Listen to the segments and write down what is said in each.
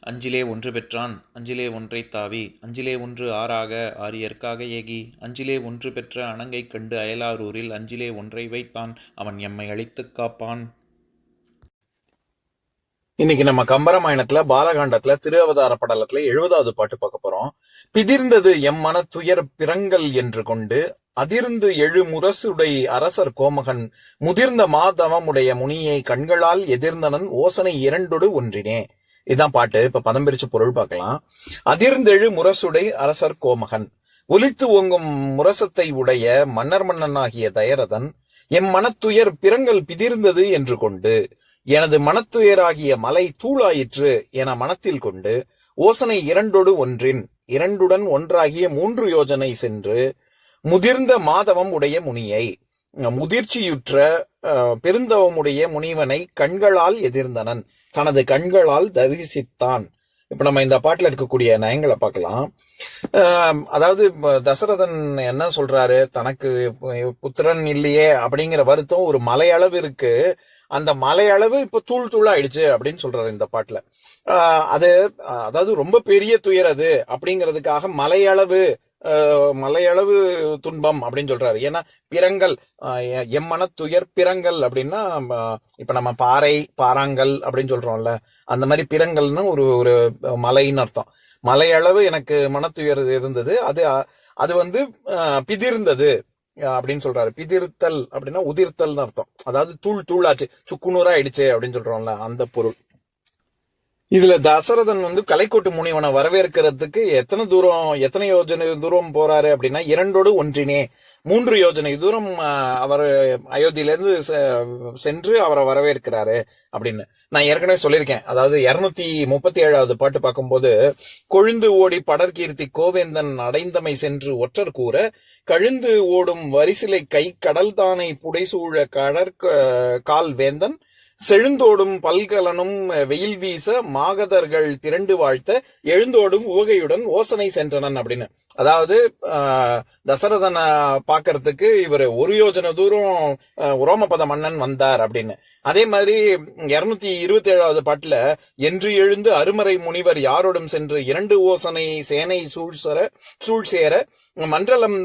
அஞ்சிலே ஒன்று பெற்றான் அஞ்சிலே ஒன்றை தாவி அஞ்சிலே ஒன்று ஆறாக ஆரியர்க்காக ஏகி அஞ்சிலே ஒன்று பெற்ற அணங்கைக் கண்டு அயலாரூரில் அஞ்சிலே ஒன்றை வைத்தான் அவன் எம்மை அழித்துக் காப்பான். இன்னைக்கு நம்ம கம்பராமாயணத்துல பாலகாண்டத்துல திருஅவதார படலத்துல எழுபதாவது பாட்டு பார்க்க போறோம். பிதிர்ந்தது எம் மன துயர் பிறங்கல் என்று கொண்டு அதிர்ந்து எழு முரசுடை அரசர் கோமகன் முதிர்ந்த மாதவமுடைய முனியை கண்களால் எதிர்ந்தனன் ஓசனை இரண்டொடு ஒன்றினே. இதான் பாட்டு. இப்ப பதம் பிரிச்சு பொருள் பார்க்கலாம். அதிர்ந்தெழு முரசுடை அரசர் கோமகன். ஒலித்து ஓங்கும் முரசத்தை உடைய மன்னர் மன்னனாகிய தயரதன் எம் மனத்துயர் பிறங்கள் பிதிர்ந்தது என்று கொண்டு எனது மனத்துயராகிய மலை தூளாயிற்று என மனத்தில் கொண்டு ஓசனை இரண்டொடு ஒன்றின் இரண்டுடன் ஒன்றாகிய மூன்று யோஜனை சென்று முதிர்ந்த மாதவம் உடைய முனியை முதிர்ச்சியுற்ற பெருந்தவமுடைய முனிவனை கண்களால் எதிர்ந்தனன். தனது கண்களால் தரிசித்தான். இப்ப நம்ம இந்த பாட்டுல இருக்கக்கூடிய நயங்களை பார்க்கலாம். அதாவது தசரதன் என்ன சொல்றாரு? தனக்கு புத்திரன் இல்லையே அப்படிங்கிற வருத்தம் ஒரு மலையளவு இருக்கு. அந்த மலையளவு இப்ப தூள் தூள் ஆயிடுச்சு அப்படின்னு சொல்றாரு இந்த பாட்டுல. ஆஹ் அது அதாவது ரொம்ப பெரிய துயர் அது அப்படிங்கிறதுக்காக மலையளவு மலையளவு துன்பம் அப்படின்னு சொல்றாரு. ஏன்னா பிறங்கல் எ- எம்மன துயர் பிறங்கல் அப்படின்னா இப்ப நம்ம பாறை பாறாங்கல் அப்படின்னு சொல்றோம்ல அந்த மாதிரி பிறங்கல்னு ஒரு ஒரு மலைன்னு அர்த்தம். மலையளவு எனக்கு மனத்துயர் இருந்தது. அது அது வந்து பிதிர்ந்தது அப்படின்னு சொல்றாரு. பிதிர்த்தல் அப்படின்னா உதிர்த்தல்னு அர்த்தம். அதாவது தூள் தூளாச்சு. சுக்குநூறா ஆயிடுச்சு அப்படின்னு சொல்றோம்ல அந்த பொருள். இதுல தசரதன் வந்து கலைக்கோட்டு முனிவனை வரவேற்கிறதுக்கு எத்தனை தூரம் எத்தனை யோஜனை தூரம் போறாரு அப்படின்னா இரண்டோடு ஒன்றினே. மூன்று யோஜனை தூரம் அவர் அயோத்தியிலேருந்து செ- சென்று அவரை வரவேற்கிறாரு அப்படின்னு. நான் ஏற்கனவே சொல்லியிருக்கேன். அதாவது இருநூத்தி முப்பத்தி ஏழாவது பாட்டு பார்க்கும்போது கொழுந்து ஓடி படற்கீர்த்தி கோவேந்தன் அடைந்தமை சென்று ஒற்றர் கூற கழுந்து ஓடும் வரிசிலை கை கடல் தானை புடைசூழ கடற்க கால் வேந்தன் செழுந்தோடும் பல்கலனும் வெயில் வீச மாகதர்கள் திரண்டு வாழ்த்த எழுந்தோடும் உவகையுடன் ஓசனை சென்றனன் அப்படின்னு. அதாவது ஆஹ், தசரதனை பாக்குறதுக்கு இவர் ஒரு யோஜனை தூரம் ஆஹ், ரோமபத மன்னன் வந்தார் அப்படின்னு. அதே மாதிரி இருநூத்தி இருபத்தி ஏழாவது பாட்டுல என்று எழுந்து அருமறை முனிவர் யாரோடும் சென்று இரண்டு ஓசனை சேனை சூழ்சர சூழ்சேர மண்டலம்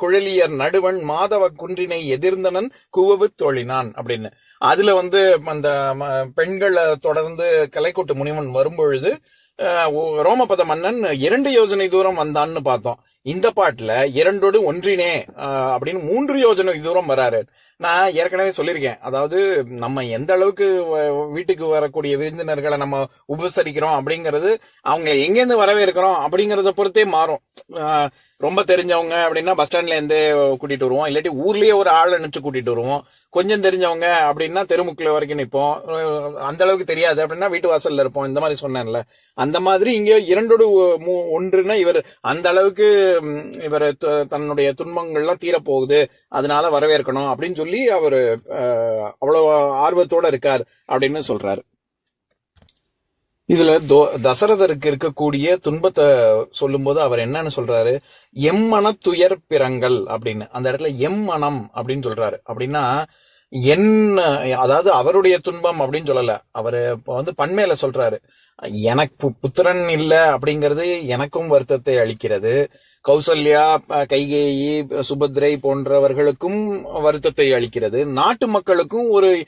குழலியர் நடுவன் மாதவ குன்றினை எதிர்ந்தனன் குவவு தோழினான் அப்படின்னு. அதுல வந்து அந்த ம- பெண்களை தொடர்ந்து கலைக்கோட்டு முனிவன் வரும்பொழுது ரோமபத மன்னன் இரண்டு யோஜனை தூரம் வந்தான்னு பார்த்தோம் இந்த பாட்டுல இரண்டோடு ஒன்றினே ஆஹ், அப்படின்னு மூன்று யோஜனை தூரம் வராரு. நான் ஏற்கனவே சொல்லியிருக்கேன். அதாவது நம்ம எந்த அளவுக்கு வீட்டுக்கு வரக்கூடிய விருந்தினர்களை நம்ம உபசரிக்கிறோம் அப்படிங்கிறது அவங்க எங்கேருந்து வரவேற்கிறோம் அப்படிங்கறத பொறுத்தே மாறும். ஆஹ், ரொம்ப தெரிஞ்சவங்க அப்படின்னா பஸ் ஸ்டாண்ட்ல இருந்து கூட்டிட்டு வருவோம். இல்லாட்டி ஊர்லயே ஒரு ஆள் நினைச்சு கூட்டிட்டு வருவோம். கொஞ்சம் தெரிஞ்சவங்க அப்படின்னா தெருமுக்குல வரைக்கும் நிற்போம். அந்த அளவுக்கு தெரியாது. அப்படின்னா வீட்டு வாசல்ல இருப்போம். இந்த மாதிரி சொன்னேன்ல. அந்த மாதிரி இங்க இரண்டோடு ஒ- ஒன்றுன்னா இவர் அந்த அளவுக்கு இவர் தன்னுடைய துன்பங்கள்லாம் தீரப்போகுது. அதனால வரவேற்கணும் அப்படின்னு சொல்லி அவர் அவ்வளவு ஆர்வத்தோட இருக்கார் அப்படின்னு சொல்றாரு. இதுல தோ- தசரதருக்கு இருக்கக்கூடிய துன்பத்தை சொல்லும்போது அவர் என்னன்னு சொல்றாரு? எம்மன துயர் பிறங்கள் அப்படின்னு. அந்த இடத்துல எம்மனம் அப்படின்னு சொல்றாரு. அப்படின்னா என்ன அதாவது அவருடைய துன்பம் அப்படின்னு சொல்லல. அவரு வந்து பண்மையில சொல்றாரு. எனக்கு பு- புத்திரன் இல்லை அப்படிங்கிறது எனக்கும் வருத்தத்தை அளிக்கிறது. கௌசல்யா கைகேயி சுபத்ரை போன்றவர்களுக்கும் வருத்தத்தை அளிக்கிறது. நாட்டு மக்களுக்கும் ஒரு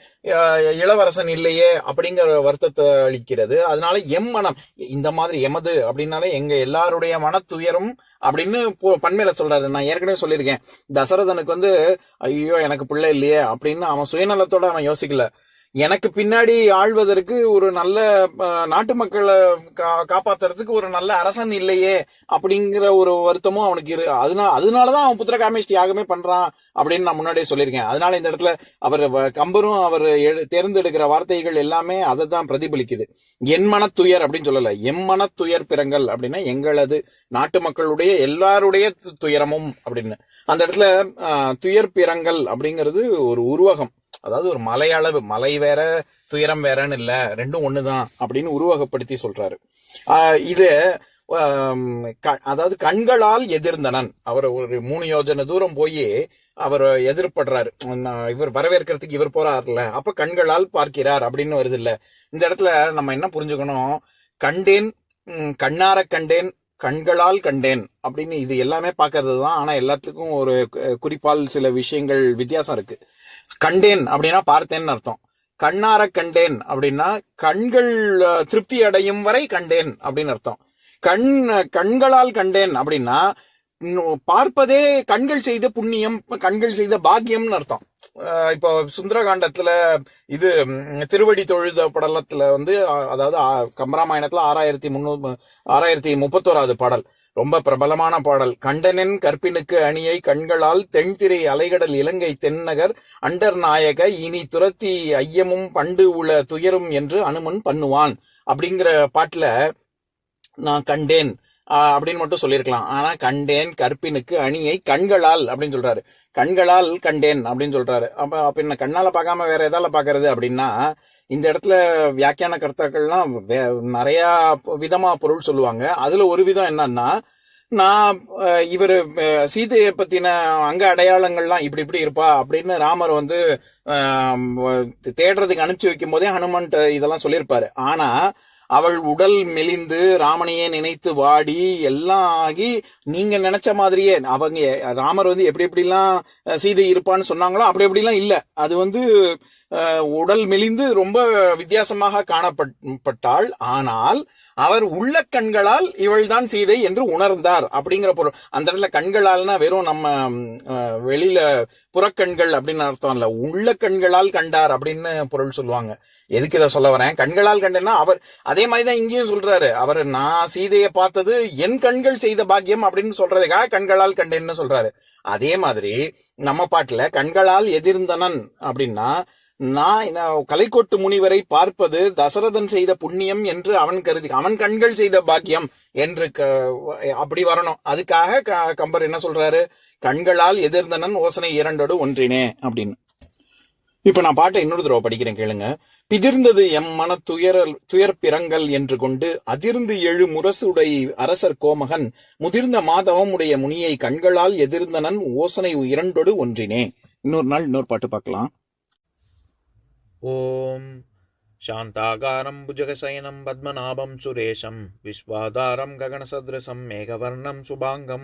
இளவரசன் இல்லையே அப்படிங்கிற வருத்தத்தை அளிக்கிறது. அதனால எம் மனம் இந்த மாதிரி எமது அப்படின்னாலே எங்க எல்லாருடைய மனத்துயரும் அப்படின்னு பண்மையில சொல்றாரு. நான் ஏற்கனவே சொல்லியிருக்கேன். தசரதனுக்கு வந்து ஐயோ எனக்கு பிள்ளை இல்லையே அப்படின்னு அவன் சுயநலத்தோட அவன் யோசிக்கல. எனக்கு பின்னாடி ஆழ்வதற்கு ஒரு நல்ல நாட்டு மக்களை கா- காப்பாத்துறதுக்கு ஒரு நல்ல அரசன் இல்லையே அப்படிங்கிற ஒரு வருத்தமும் அவனுக்கு இரு அதனால அதனாலதான் அவன் புத்திரகாமேஷ்டி யாகமே பண்றான் அப்படின்னு நான் முன்னாடியே சொல்லியிருக்கேன். அதனால இந்த இடத்துல அவர் வ- கம்பரும் அவர் தேர்ந்தெடுக்கிற வார்த்தைகள் எல்லாமே அதை தான் பிரதிபலிக்குது. என் மனத்துயர் அப்படின்னு சொல்லல. எம் மனத்துயர் பிறங்கள் அப்படின்னா எங்களது நாட்டு மக்களுடைய எல்லாருடைய து- துயரமும் அப்படின்னு. அந்த இடத்துல துயர் பிறங்கள் அப்படிங்கிறது ஒரு உருவகம். அதாவது ஒரு மலையளவு மலை வேற துயரம் வேறன்னு இல்ல ரெண்டும் ஒண்ணுதான் அப்படின்னு உருவகப்படுத்தி சொல்றாரு. இது அதாவது கண்களால் எதிர்ந்தனன். அவர் ஒரு மூணு யோஜனை தூரம் போய் அவர் எதிர்படுறாரு. நான் இவர் வரவேற்கிறதுக்கு இவர் போறாருல அப்ப கண்களால் பார்க்கிறார் அப்படின்னு வருது இல்ல. இந்த இடத்துல நம்ம என்ன புரிஞ்சுக்கணும்? கண்டேன் கண்ணார கண்டேன் கண்களால் கண்டேன் அப்படின்னு இது எல்லாமே பார்க்கறது தான் ஆனால் எல்லாத்துக்கும் ஒரு குறிப்பால் சில விஷயங்கள் வித்தியாசம் இருக்கு. கண்டேன் அப்படின்னா பார்த்தேன்னு அர்த்தம். கண்ணார கண்டேன் அப்படின்னா கண்கள் திருப்தி அடையும் வரை கண்டேன் அப்படின்னு அர்த்தம். கண் கண்களால் கண்டேன் அப்படின்னா பார்ப்பதே கண்கள் செய்த புண்ணியம் கண்கள் செய்த பாக்கியம்னு அர்த்தம். இப்போ சுந்தரகாண்டத்துல இது திருவடி தொழுத படலத்துல வந்து அதாவது ஆ- கம்பராமாயணத்துல ஆறாயிரத்தி முன்னூறு ஆறாயிரத்தி முப்பத்தோராவது பாடல். ரொம்ப பிரபலமான பாடல். கண்டனின் கற்பினுக்கு அணியை கண்களால் தென்திரை அலைகடல் இலங்கை தென்னகர் அண்டர் நாயக இனி துரத்தி ஐயமும் பண்டு உள துயரும் என்று அனுமன் பண்ணுவான். அப்படிங்கிற பாட்டுல நான் கண்டேன். அப்படின்னு மட்டும் சொல்லியிருக்கலாம். ஆனா கண்டேன் கற்பினுக்கு அணியை கண்களால் அப்படின்னு சொல்றாரு. கண்களால் கண்டேன் அப்படின்னு சொல்றாரு. அப்ப அப்ப என்ன கண்ணால பார்க்காம வேற எதால பாக்குறது அப்படின்னா இந்த இடத்துல வியாக்கியான கர்த்தாக்கள்லாம் வே- நிறைய விதமா பொருள் சொல்லுவாங்க. அதுல ஒரு விதம் என்னன்னா நான் இவர் சீதையை பத்தின அங்க அடையாளங்கள்லாம் இப்படி இப்படி இருப்பா அப்படின்னு ராமர் வந்து தேடுறதுக்கு அனுப்பிச்சு வைக்கும் போதே ஹனுமன் இதெல்லாம் சொல்லியிருப்பாரு. ஆனா அவள் உடல் மெலிந்து ராமனையே நினைத்து வாடி எல்லாம் ஆகி நீங்க நினைச்ச மாதிரியே அவங்க ராமர் வந்து எப்படி எப்படிலாம் சீதை இருப்பான்னு சொன்னாங்களோ அப்படி எப்படிலாம் இல்ல. அது வந்து உடல் மெலிந்து ரொம்ப வித்தியாசமாக காணப்பட்டாள். ஆனால் அவர் உள்ள கண்களால் இவள்தான் சீதை என்று உணர்ந்தார் அப்படிங்கிற பொருள். அந்த இடத்துல கண்களால்னா வெறும் நம்ம அஹ், வெளியில புறக்கண்கள் அப்படின்னு அர்த்தம் இல்ல. உள்ள கண்களால் கண்டார் அப்படின்னு பொருள் சொல்லுவாங்க. எதுக்கு இதை சொல்ல வரேன்? கண்களால் கண்டேன்னா அவர் அதே அதே மாதிரி தான் இங்கேயும் சொல்றாரு. அவர் நான் சீதையை பார்த்தது என் கண்கள் செய்த பாக்கியம் அப்படின்னு சொல்றதுக்காக கண்களால் கண்டேன்னு சொல்றாரு. அதே மாதிரி நம்ம பாட்டுல கண்களால் எதிர்ந்தனன் அப்படின்னா நான் கலைக்கோட்டு முனிவரை பார்ப்பது தசரதன் செய்த புண்ணியம் என்று அவன் கருதி அவன் கண்கள் செய்த பாக்கியம் என்று அப்படி வரணும். அதுக்காக கம்பர் என்ன சொல்றாரு? கண்களால் எதிர்ந்தனன் ஓசனை இரண்டோடு ஒன்றினே அப்படின்னு. இப்ப நான் பாட்டை இன்னொரு தடவை படிக்கிறேன் கேளுங்க பிதிர்ந்தது எம் மன துயர துயர் பிறங்கள் என்று கொண்டு அதிர்ந்து எழு முரசுடை அரசர் கோமகன் முதிர்ந்த மாதவம் உடைய முனியை கண்களால் எதிர்ந்தனன் ஓசனை இரண்டோடு ஒன்றினே இன்னொரு நாள் இன்னொரு பாட்டு பார்க்கலாம் ॐ शान्ताकारं भुजगशयनं पद्मनाभं सुरेशं विश्वाधारं गगनसदृशं मेघवर्णं शुभाङ्गं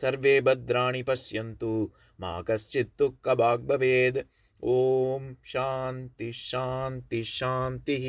सर्वे भद्राणि पश्यन्तु मा कश्चित् भवेद् ॐ शान्ति शान्ति शान्तिः